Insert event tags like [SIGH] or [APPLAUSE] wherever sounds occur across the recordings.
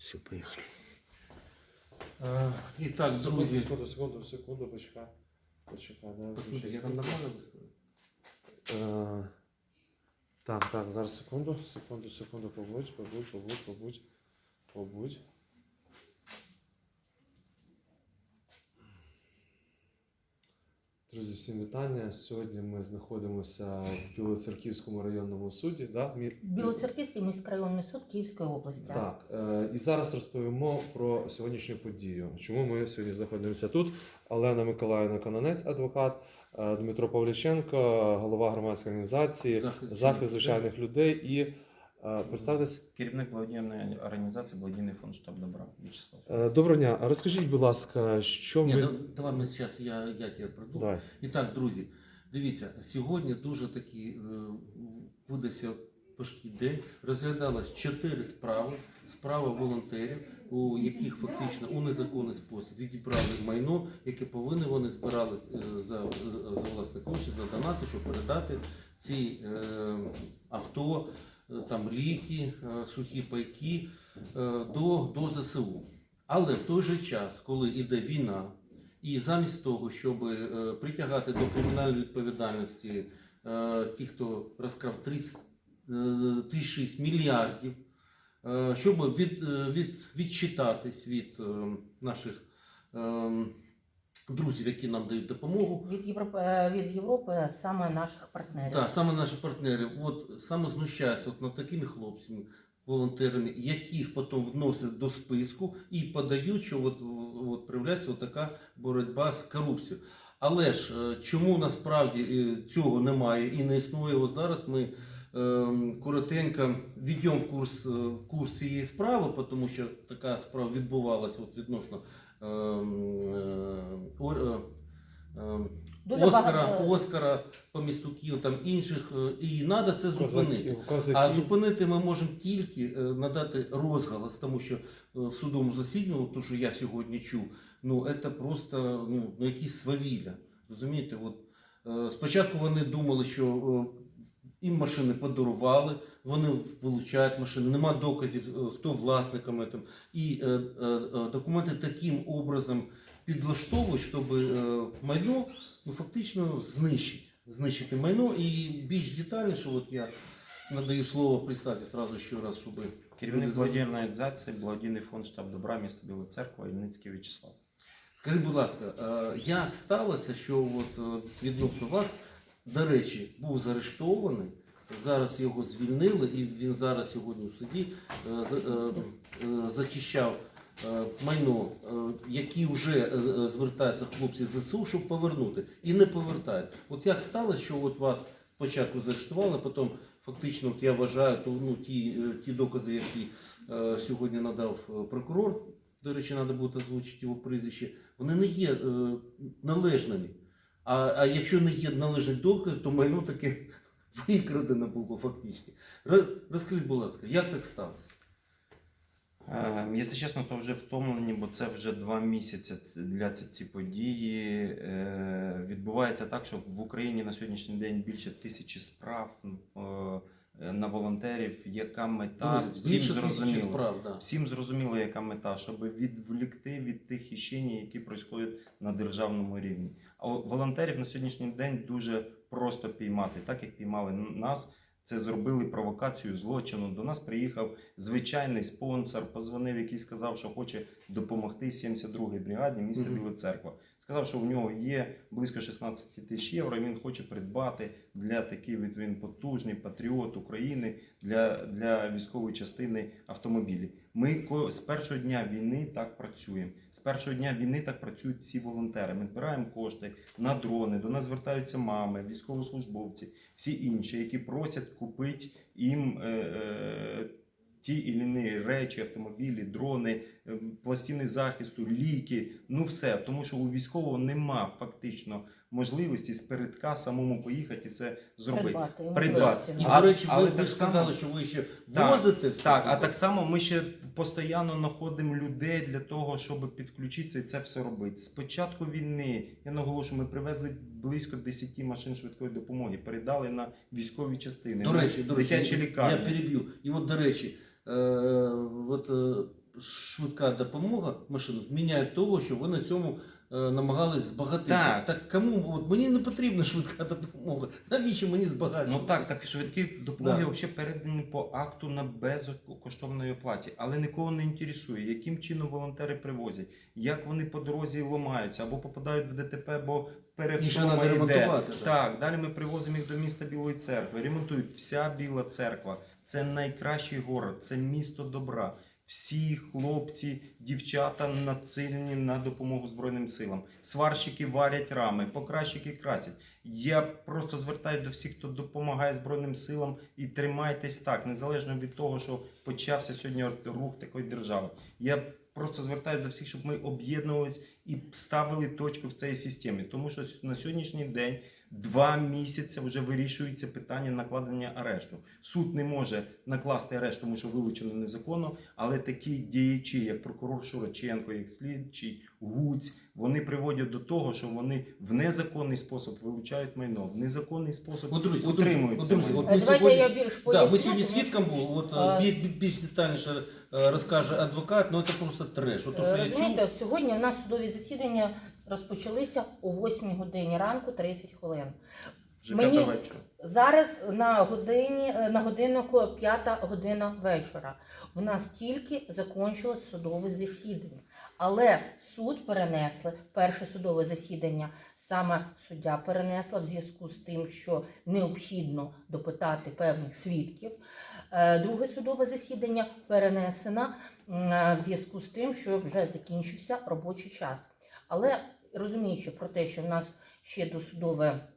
Все, поїхали. Е, І так, друзі. секунду, секунду, секунду, почекай. Почекай, да, Послухай, я там нормально виставив? Е, Так, так, зараз секунду, секунду, секунду, побудь, побудь, побудь, побудь, побудь. Друзі, всім вітання. Сьогодні ми знаходимося в Білоцерківському районному суді. Да? Мі- Білоцерківський міськрайонний суд Київської області. Так, е, і зараз розповімо про сьогоднішню подію. Чому ми сьогодні знаходимося тут? Олена Миколаївна Кононець, адвокат, е, Дмитро Павліченко, голова громадської організації Захист захист звичайних людей і представтесь. Керівник благодійної організації Благодійний фонд штаб добра В'ячеслав. Е, Доброго дня. А Розкажіть, будь ласка, що Ні, ми. да- давай ми зараз, я, я тебе. Давай. І так, друзі, дивіться, сьогодні дуже такий е, видався важкий день. Розглядалось чотири справи, справи волонтерів, у яких фактично у незаконний спосіб відібрали майно, яке повинні вони збирали е, за, за, за власні кошти, за донати, щоб передати ці е, авто, е, там ліки, е, сухі пайки е, до, до ЗСУ. Але в той же час, коли йде війна, і замість того, щоб е, притягати до кримінальної відповідальності ті, хто розкрав 30, е, 36 мільярдів, щоб від, від, відчитатись від наших е, друзів, які нам дають допомогу, Від Європи, е, від Європи саме наших партнерів. так, саме наші партнери, от саме знущаються от над такими хлопцями, волонтерами, яких потім вносять до списку і подають, що от, от проявляється от така боротьба з корупцією. Але ж е, чому насправді е, цього немає і не існує? От зараз ми е, коротенько введемо в курс, е, в курс цієї справи, тому що така справа відбувалася от відносно е, е, е, е, Дуже Оскара, багато- Оскара по місту Київ, там інших, е, і треба це зупинити. Козаків, А зупинити ми можемо тільки е, надати розголос, тому що е, в судовому засіданні, то що я сьогодні чув, ну це просто ну, якісь свавілля. Розумієте, от е, спочатку вони думали, що е, їм машини подарували, вони вилучають машини, нема доказів, е, хто власником цим. І е, е, е, документи таким образом підлаштовують, щоб е, майно ну, фактично знищити. Знищити майно і більш детальніше, от я надаю слово представте сразу ще раз, щоб Керівник благодійної організації Благодійний фонд штаб добра місто Біла Церква Ільницький В'ячеслав. Скажіть, будь ласка, е, як сталося, що от відносно вас, до речі, був заарештований, зараз його звільнили, і він зараз сьогодні в суді е, е, е, захищав майно, які вже звертаються хлопці ЗСУ, щоб повернути, і не повертають. От як сталося, що от вас спочатку заарештували, потім фактично, от я вважаю, то ну ті, ті докази, які сьогодні надав прокурор. До речі, треба буде озвучити його прізвище. Вони не є належними. А, а якщо не є належний доказ, то майно таке [LAUGHS] викрадено було фактично. Розкажіть, будь ласка, як так сталося? Е, Якщо чесно, то вже втомлені, бо це вже два місяці для ці події. Е, Відбувається так, що в Україні на сьогоднішній день більше тисячі справ е, на волонтерів. Яка мета? Друзі, Всім більше тисячі зрозуміло. справ. Да. Всім зрозуміло, яка мета, щоб відволікти від тих хищень, які происходять на державному рівні. А волонтерів на сьогоднішній день дуже просто піймати, так як піймали нас. Це зробили провокацію злочину. До нас приїхав звичайний спонсор, позвонив, який сказав, що хоче допомогти 72-й бригаді міста Мгм. Біла Церква. Сказав, що у нього є близько 16 тисяч євро. Він хоче придбати для такий він потужний патріот України для, для військової частини автомобілів. Ми з першого дня війни так працюємо. З першого дня війни так працюють всі волонтери. Ми збираємо кошти на дрони. До нас звертаються мами, військовослужбовці, всі інші, які просять купити їм. Е, е, Ті і іні речі, автомобілі, дрони, е, пластини захисту, ліки, ну все. Тому що у військового нема фактично можливості з передка самому поїхати і це зробити. Придбати. Придбати. І. А- до речі, ви, але ви так ж само- сказали, що ви ще Так, возите все. Так, а так само ми ще постійно знаходимо людей для того, щоб підключитися і це все робити. З початку війни я наголошую, ми привезли близько 10 машин швидкої допомоги, передали на військові частини, До речі, до речі, дитячі я, лікарні. я переб'ю. І от, до речі, от, е, швидка допомога машину зміняє того, що ви на цьому е, намагались збагатитись. Так. так кому от мені не потрібна швидка допомога. Навіщо мені збагачувати? Ну так, так швидкі допомоги Да. взагалі передані по акту на безкоштовної оплаті, але нікого не інтересує, яким чином волонтери привозять, як вони по дорозі ламаються або попадають в ДТП, бо перевтома йде. ремонтувати. Так, далі ми привозимо їх до міста Білої церкви. Ремонтують вся Біла церква. Це найкращий город, це місто добра. Всі хлопці, дівчата націлені на допомогу Збройним силам. Сварщики варять рами, покращики красять. Я просто звертаюся до всіх, хто допомагає Збройним силам, і тримайтесь так, незалежно від того, що почався сьогодні рух такої держави. Я просто звертаюся до всіх, щоб ми об'єднувались і ставили точку в цій системі. Тому що на сьогоднішній день два місяці вже вирішується питання накладення арешту. Суд не може накласти арешт, тому що вилучено незаконно, але такі діячі, як прокурор Шураченко, як слідчий Гуць, вони приводять до того, що вони в незаконний спосіб вилучають майно, в незаконний спосіб От, друзі, от, друзі, це друзі, майно. от ми Давайте сьогодні... я більш Да, поясню. ми сьогодні тому що- свідком були, от Е, е, бі- бі- більш детальніше розкаже адвокат, ну це просто треш. От, то, що Е, я чув, сьогодні в нас судові засідання розпочалися о 8 годині ранку 30 хвилин. Вже мені- п'ята вечора. Зараз на годині е, на годиннику 5 година вечора. В нас тільки закінчилось судове засідання. Але суд перенесли перше судове засідання. Саме суддя перенесла в зв'язку з тим, що необхідно допитати певних свідків. Е, Друге судове засідання перенесено е, в зв'язку з тим, що вже закінчився робочий час. Але розуміючи про те, що в нас ще досудове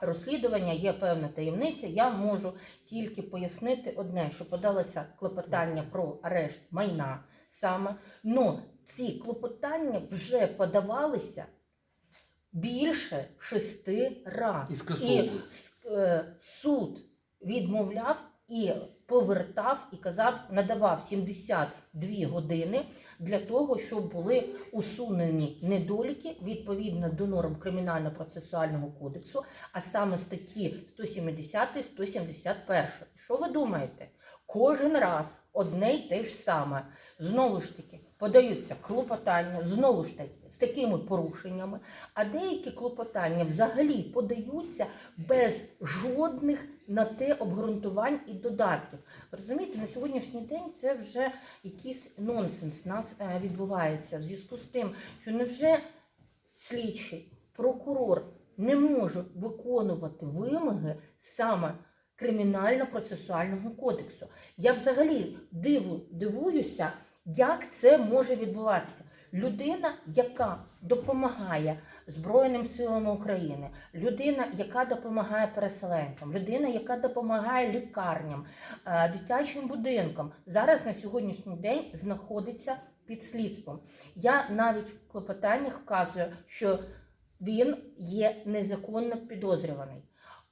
розслідування, є певна таємниця, я можу тільки пояснити одне, що подалося клопотання про арешт майна саме. Но ці клопотання вже подавалися більше шести разів. І. І е, суд відмовляв і повертав, і казав, надавав 72 години для того, щоб були усунені недоліки відповідно до норм кримінально-процесуального кодексу, а саме статті 170 171. Що ви думаєте? Кожен раз одне й те ж саме. Знову ж таки, подаються клопотання, знову ж таки, з такими порушеннями, а деякі клопотання взагалі подаються без жодних на те обґрунтувань і додатків. Розумієте, на сьогоднішній день це вже якийсь нонсенс нас е, відбувається в зв'язку з тим, що невже слідчий, прокурор не може виконувати вимоги саме кримінально-процесуального кодексу. Я взагалі диву, дивуюся, як це може відбуватися. Людина, яка допомагає Збройним силам України, людина, яка допомагає переселенцям, людина, яка допомагає лікарням, е, дитячим будинкам, зараз на сьогоднішній день знаходиться під слідством. Я навіть в клопотаннях вказую, що він є незаконно підозрюваний.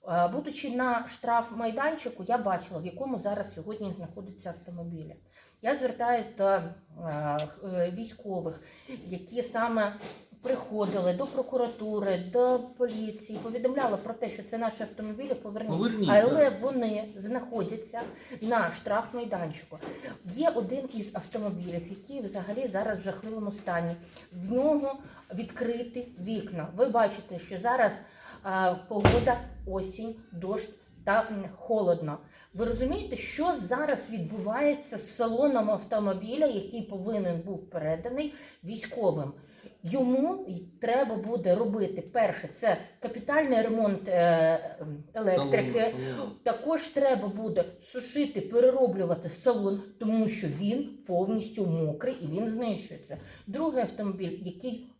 Е, Будучи на штрафмайданчику, я бачила, в якому зараз сьогодні знаходяться автомобілі. Я звертаюся до е, е, військових, які саме приходили до прокуратури, до поліції, повідомляли про те, що це наші автомобілі, поверніть. Поверніть, Але вони знаходяться на штрафмайданчику. Є один із автомобілів, який взагалі зараз в жахливому стані. В нього відкриті вікна. Ви бачите, що зараз погода, осінь, дощ та холодно. Ви розумієте, що зараз відбувається з салоном автомобіля, який повинен був переданий військовим? Йому треба буде робити перше, це капітальний ремонт е, електрики. Салон, салон. Також треба буде сушити, перероблювати салон, тому що він повністю мокрий і він знищується. Другий автомобіль, який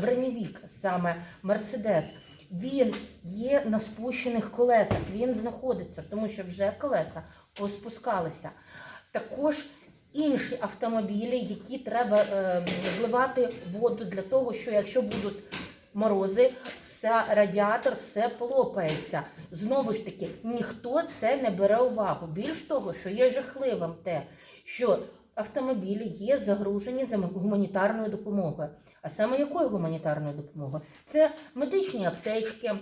бронєвік, саме Мерседес, він є на спущених колесах. Він знаходиться, тому що вже колеса поспускалися. Також інші автомобілі, які треба е, зливати воду для того, що якщо будуть морози, вся радіатор, все полопається. Знову ж таки, ніхто це не бере увагу. Більш того, що є жахливим те, що автомобілі є загружені за гуманітарною допомогою. А саме якою гуманітарною допомогою? Це медичні аптечки,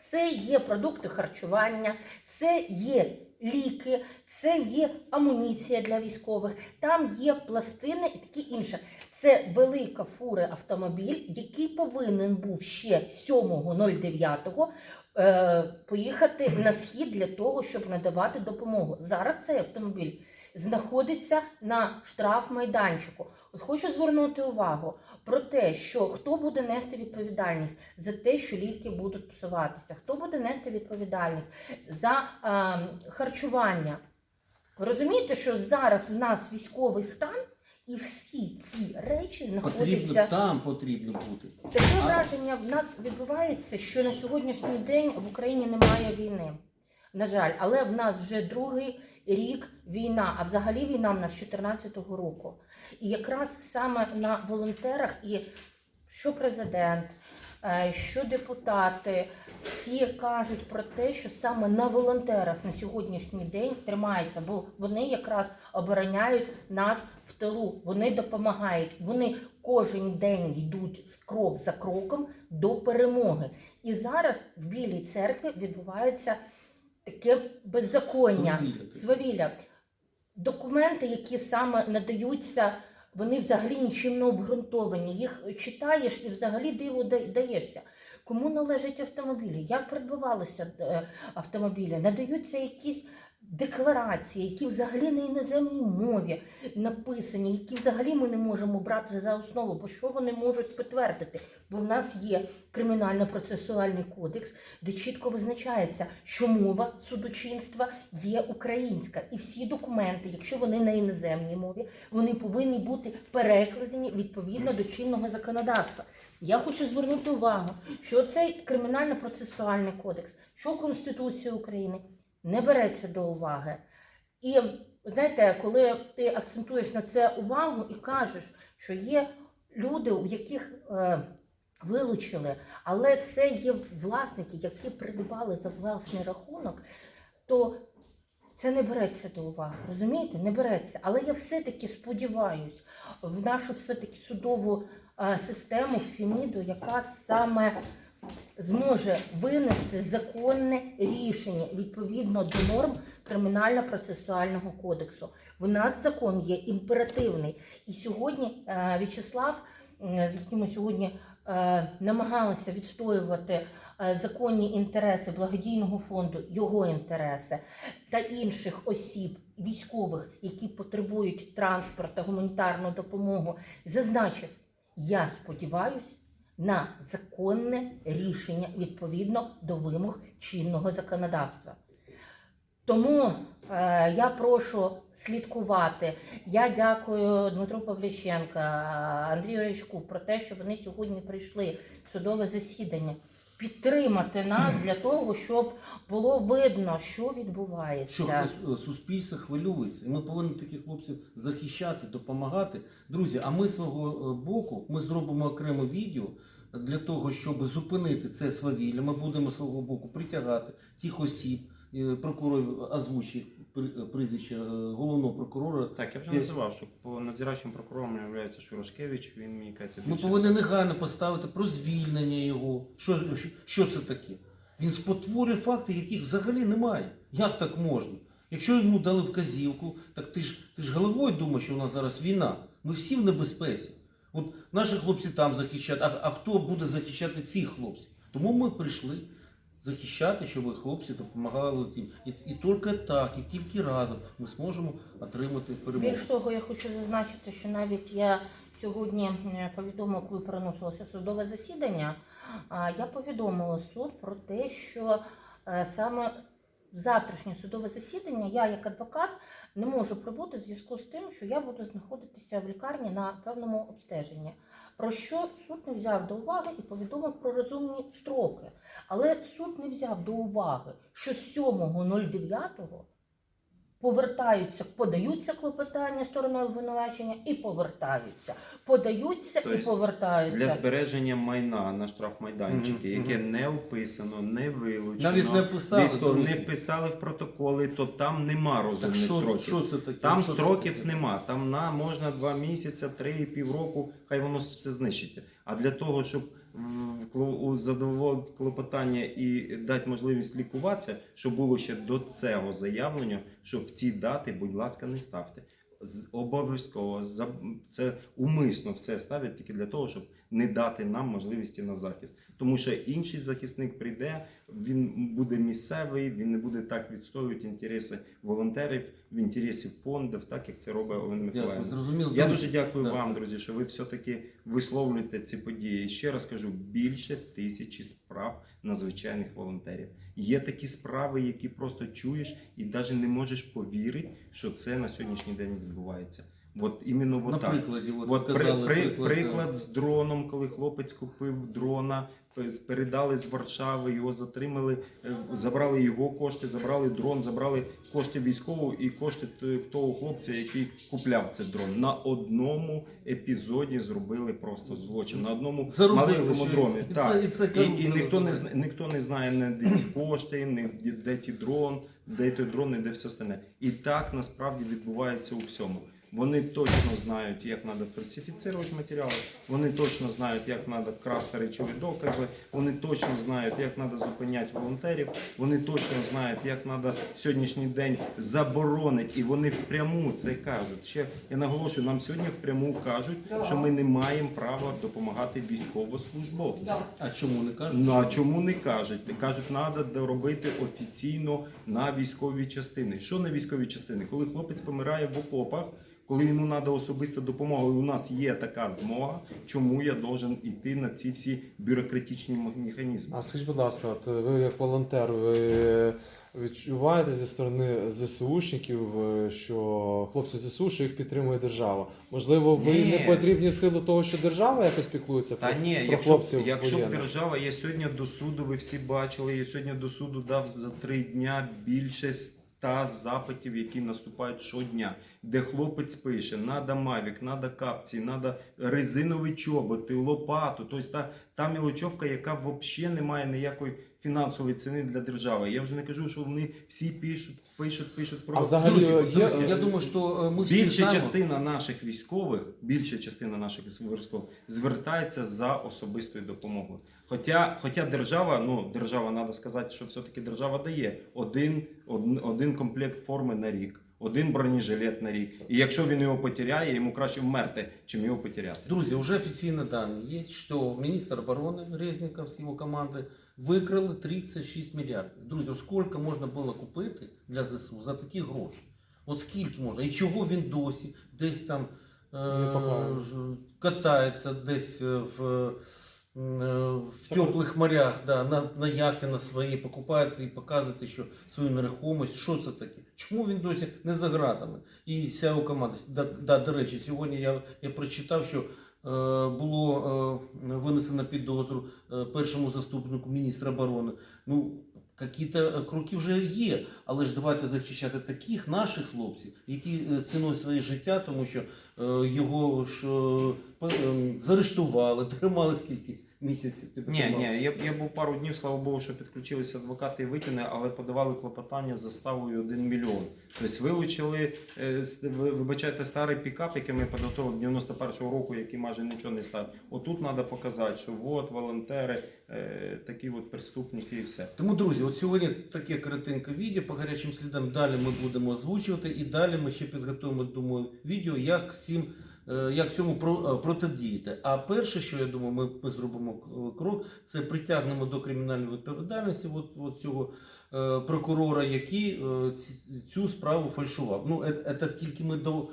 це є продукти харчування, це є ліки, це є амуніція для військових, там є пластини і таке інше. Це велика фура автомобіль, який повинен був ще 7.09 е, поїхати на схід для того, щоб надавати допомогу. Зараз цей автомобіль знаходиться на штрафмайданчику. От хочу звернути увагу про те, що хто буде нести відповідальність за те, що ліки будуть псуватися, хто буде нести відповідальність за е, харчування. Ви розумієте, що зараз в нас військовий стан, і всі ці речі Потрібно знаходяться. там потрібно бути. Таке враження в нас відбувається, що на сьогоднішній день в Україні немає війни. На жаль, але в нас вже другий рік війна, а взагалі війна в нас з 2014 року. І якраз саме на волонтерах і що президент, е, що депутати, всі кажуть про те, що саме на волонтерах на сьогоднішній день тримаються, бо вони якраз обороняють нас в тилу, вони допомагають, вони кожен день йдуть крок за кроком до перемоги. І зараз в Білій церкві відбувається таке беззаконня, Свавілля свавілля. Документи, які саме надаються, вони взагалі нічим не обґрунтовані. Їх читаєш і взагалі диво даєшся. Кому належать автомобілі? Як придбавалися е, автомобілі? Надаються якісь декларації, які взагалі на іноземній мові написані, які взагалі ми не можемо брати за основу, бо що вони можуть підтвердити? Бо в нас є кримінально-процесуальний кодекс, де чітко визначається, що мова судочинства є українська, і всі документи, якщо вони на іноземній мові, вони повинні бути перекладені відповідно до чинного законодавства. Я хочу звернути увагу, що цей кримінально-процесуальний кодекс, що Конституція України не береться до уваги. І знаєте, коли ти акцентуєш на це увагу і кажеш, що є люди, у яких е, вилучили, але це є власники, які придбали за власний рахунок, то це не береться до уваги. Розумієте? Не береться. Але я все-таки сподіваюся в нашу все-таки судову е, систему ФІМІДу, яка саме зможе винести законне рішення відповідно до норм кримінально-процесуального кодексу. В нас закон є імперативний. І сьогодні е, В'ячеслав, з яким ми сьогодні е, намагалися відстоювати е, законні інтереси благодійного фонду, його інтереси та інших осіб, військових, які потребують транспорт та гуманітарну допомогу, зазначив: я сподіваюся на законне рішення відповідно до вимог чинного законодавства. Тому е, я прошу слідкувати. Я дякую Дмитру Павліщенка, Андрію Речку про те, що вони сьогодні прийшли в судове засідання. Підтримати нас для того, щоб було видно, що відбувається. Що е, суспільство хвилюється, і ми повинні таких хлопців захищати, допомагати. Друзі, а ми свого е, боку ми зробимо окреме відео для того, щоб зупинити це свавілля. Ми будемо з свого боку притягати тих осіб. е, Прокурор озвучив при- прізвище е, головного прокурора. Так, я вже називав, що по надзираючим прокурором є Шурошкевич, він мені кажеться Ми повинні негайно поставити про звільнення його. Що, що, що це таке? Він спотворює факти, яких взагалі немає. Як так можна? Якщо йому дали вказівку, так ти ж ти ж головою думаєш, що у нас зараз війна. Ми всі в небезпеці. От наші хлопці там захищають, а, а хто буде захищати цих хлопців? Тому ми прийшли захищати, щоб хлопці допомагали тим. І, і тільки так, і тільки разом ми зможемо отримати перемогу. Більш того, я хочу зазначити, що навіть я сьогодні е, повідомила, коли переносилося судове засідання, я повідомила суд про те, що е, саме завтрашнє судове засідання я, як адвокат, не можу прибути в зв'язку з тим, що я буду знаходитися в лікарні на певному обстеженні. Про що суд не взяв до уваги і повідомив про розумні строки. Але суд не взяв до уваги, що 7.09 повертаються, подаються клопотання стороною обвинувачення і повертаються. Подаються і Тобто повертаються. Для збереження майна на штрафмайданчики, Мгм, яке не вписано, не вилучено, Навіть не писали, військов- не друзі. вписали в протоколи, то там нема Так розумних що, строків. що це таке? Там Що це строків таке? нема. Там на можна два місяці, три півроку, хай воно все знищиться. А для того, щоб в кло- клопотання і дати можливість лікуватися, що було ще до цього заявлення, що в ці дати, будь ласка, не ставте. Обов'язково це умисно все ставлять тільки для того, щоб не дати нам можливості на захист. Тому що інший захисник прийде, він буде місцевий, він не буде так відстоювати інтереси волонтерів в інтересі фондів, так як це робить Олена Миколаївна. зрозуміло. Я дуже дякую Да. вам, друзі, що ви все-таки висловлюєте ці події. Ще раз кажу, більше тисячі справ надзвичайних волонтерів. Є такі справи, які просто чуєш і навіть не можеш повірити, що це на сьогоднішній день відбувається. От іменно На так. прикладі, от, От казали при, приклад, приклад, е, з дроном, коли хлопець купив дрона, п- передали з Варшави, його затримали, е, забрали його кошти, забрали дрон, забрали кошти військового і кошти т- того хлопця, який купляв цей дрон. На одному епізоді зробили просто злочин. На одному Заробили, маленькому що- дроні. і Так. це- і це І, корупція і ніхто не називається. зна- ніхто не знає, не де ті кошти, не де, де ті дрон, де той дрон, і де все остальне. І так насправді відбувається у всьому. Вони точно знають, як треба фальсифіцирувати матеріали, вони точно знають, як треба красти речові докази, вони точно знають, як треба зупиняти волонтерів, вони точно знають, як треба сьогоднішній день заборонити, і вони впряму це кажуть. Ще я наголошую, нам сьогодні впряму кажуть, що ми не маємо права допомагати військовослужбовцям. А чому не кажуть? Ну а чому не кажуть? Кажуть, треба доробити офіційно на військові частини. Що на військові частини? Коли хлопець помирає в окопах, коли йому треба особиста допомога, і у нас є така змога, чому я должен йти на ці всі бюрократичні механізми? А скажіть, будь ласка, от ви як волонтер, ви відчуваєте зі сторони ЗСУшників, що хлопці ЗСУ, що їх підтримує держава? Можливо, ви Ні. не потрібні в силу того, що держава якось піклується Та про, ні, про якщо, хлопців якщо б держава, я сьогодні до суду, ви всі бачили, я сьогодні до суду дав за три дня більше ста запитів, які наступають щодня, де хлопець пише: надо мавік, надо капці, надо резинові чоботи, лопату. Тобто та, та мілочовка, яка взагалі не має ніякої фінансової ціни для держави. Я вже не кажу, що вони всі пишуть, пишуть, пишуть про А взагалі, Друзі, є- друзі, я думаю, що е, ми всі Більша знаємо, частина наших військових, більша частина наших військових звертається за особистою допомогою. Хоча, хоча держава, ну держава, треба сказати, що все-таки держава дає один, один, один комплект форми на рік, один бронежилет на рік. І якщо він його потеряє, йому краще вмерти, чим його потеряти. Друзі, уже официально данные есть, что министр обороны Резников с его командой викрали 36 мільярдів. Друзі, скільки можна було купити для ЗСУ за такі гроші? От скільки можна? І чого він досі десь там е- катається десь е, в, е, в теплих морях, да, на, на яхті на своїй покупає і показує що свою нерухомість. Що це таке? Чому він досі не за гратами? І вся його команда. Да, да, до речі, сьогодні я, я прочитав, що було е, винесено підозру е, першому заступнику міністра оборони. Ну, Какі-то кроки вже є, але ж давайте захищати таких наших хлопців, які ціною своє життя, тому що е, його ж е, ем, заарештували, [LAUGHS] тримали скільки місяців. Ти Ні, тримав? ні, я, я був пару днів, слава Богу, що підключилися адвокати і витягни, але подавали клопотання з заставою 1 мільйон. Тобто вилучили, е, вибачайте, старий пікап, який ми підготували 91-го року, який майже нічого не став. Отут треба показати, що от волонтери, е, такі от преступники і все. Тому, друзі, от сьогодні таке коротеньке відео по гарячим слідам. Далі ми будемо озвучувати, і далі ми ще підготуємо думаю, відео, як всім. Е, Як цьому е, протидіяти? А перше, що я думаю, ми, ми зробимо крок, це притягнемо до кримінальної відповідальності от, от цього е, прокурора, який е, цю справу фальшував. Ну, це, тільки ми до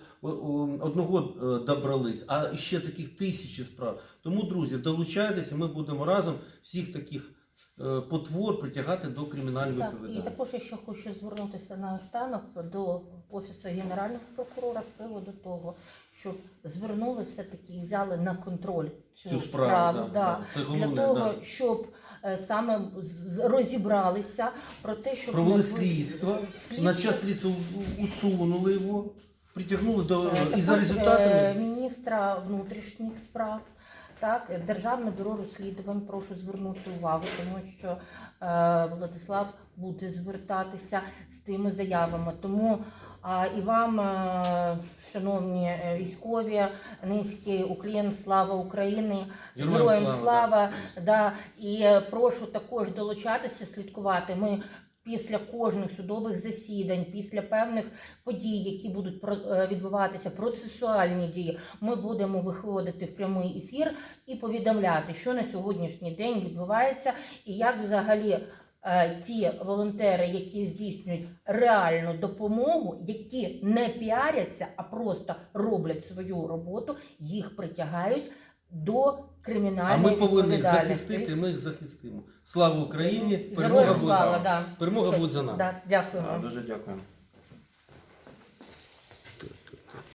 одного е, добрались, а ще таких тисячі справ. Тому, друзі, долучайтеся, ми будемо разом всіх таких е, потвор притягати до кримінальної Так, і відповідальності. також я ще хочу звернутися наостанок до офісу генерального прокурора з приводу того, щоб звернули все-таки і взяли на контроль цю, Цю справу, да, да, да. Це для головне, того, да. щоб е, саме з- розібралися про те, щоб Провели не- слідство, слідство. на час слідства у- усунули його, притягнули до Е, і за також, е, результатами. міністра внутрішніх справ. Так, е, Державне бюро розслідувань, прошу звернути увагу, тому що е, Владислав буде звертатися з тими заявами. Тому А і вам, е, шановні е, військові, низький уклін, слава Україні, героям слава. Да, і е, прошу також долучатися, слідкувати. Ми після кожних судових засідань, після певних подій, які будуть е, відбуватися, процесуальні дії, ми будемо виходити в прямий ефір і повідомляти, що на сьогоднішній день відбувається, і як взагалі. е, Ті волонтери, які здійснюють реальну допомогу, які не піаряться, а просто роблять свою роботу, їх притягають до А ми повинні їх відповідальності. захистити, ми їх захистимо. Слава Україні! Перемога Героям буде, слава, да. перемога буде за нами. Да, дякуємо. Да, Дуже дякую.